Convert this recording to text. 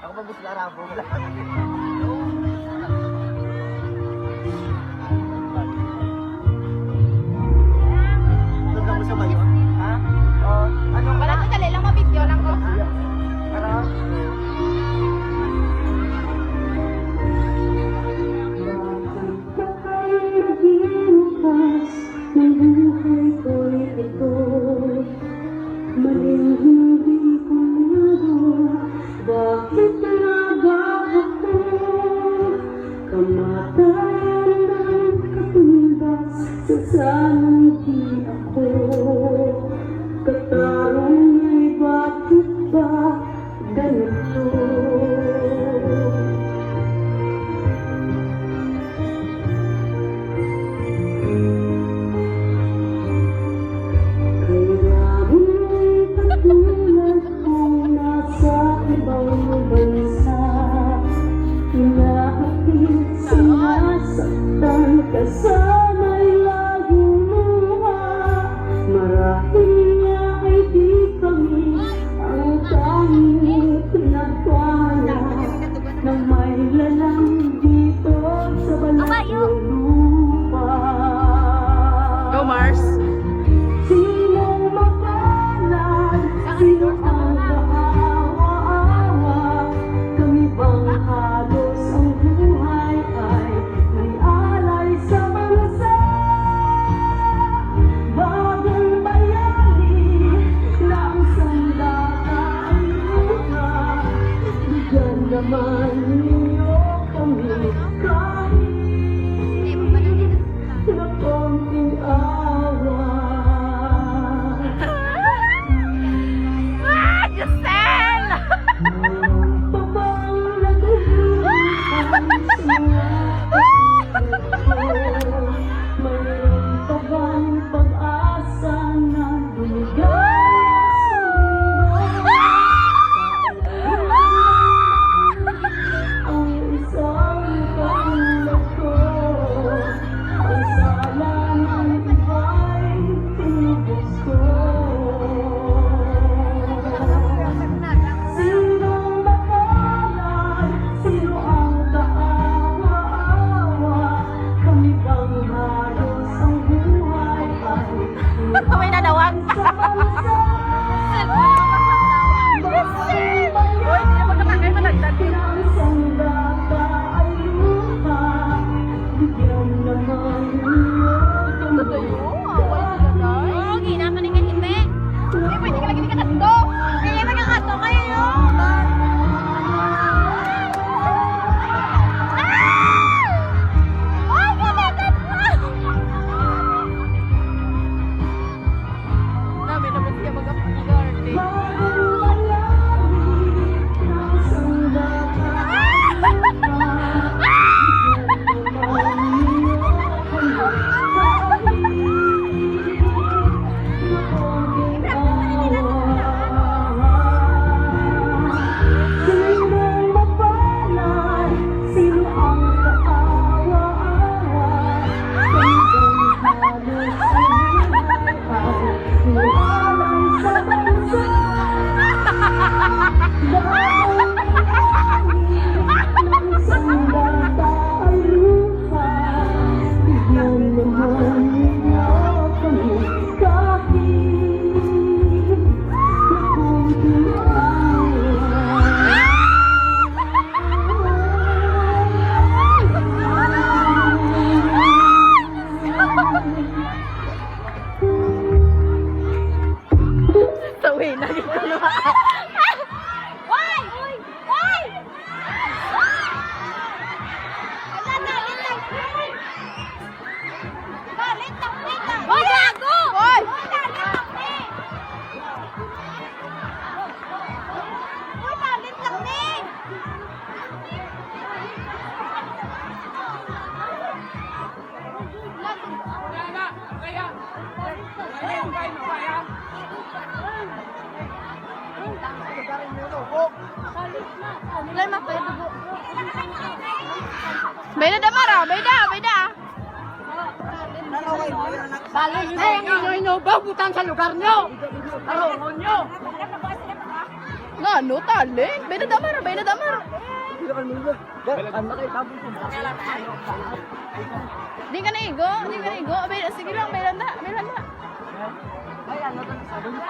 Ako pa gusto na rabo. Sasama ako านมีโลกก็มีเพร Totoo yun. Oo, wala sila guys. Oo, ginakalingan hindi. Hindi, pwede ka lang hindi ka tatlo. I'm not Oh, Amém. Lema pa yung. Beda damara, beda, beda. Balo yun ang inyo-inyo bagutan sa lugar nyo. Tarungon nyo. Nga, no, tali. Beda damara, beda damara. Di ka na igo, di ka na igo. Sige, Yeah.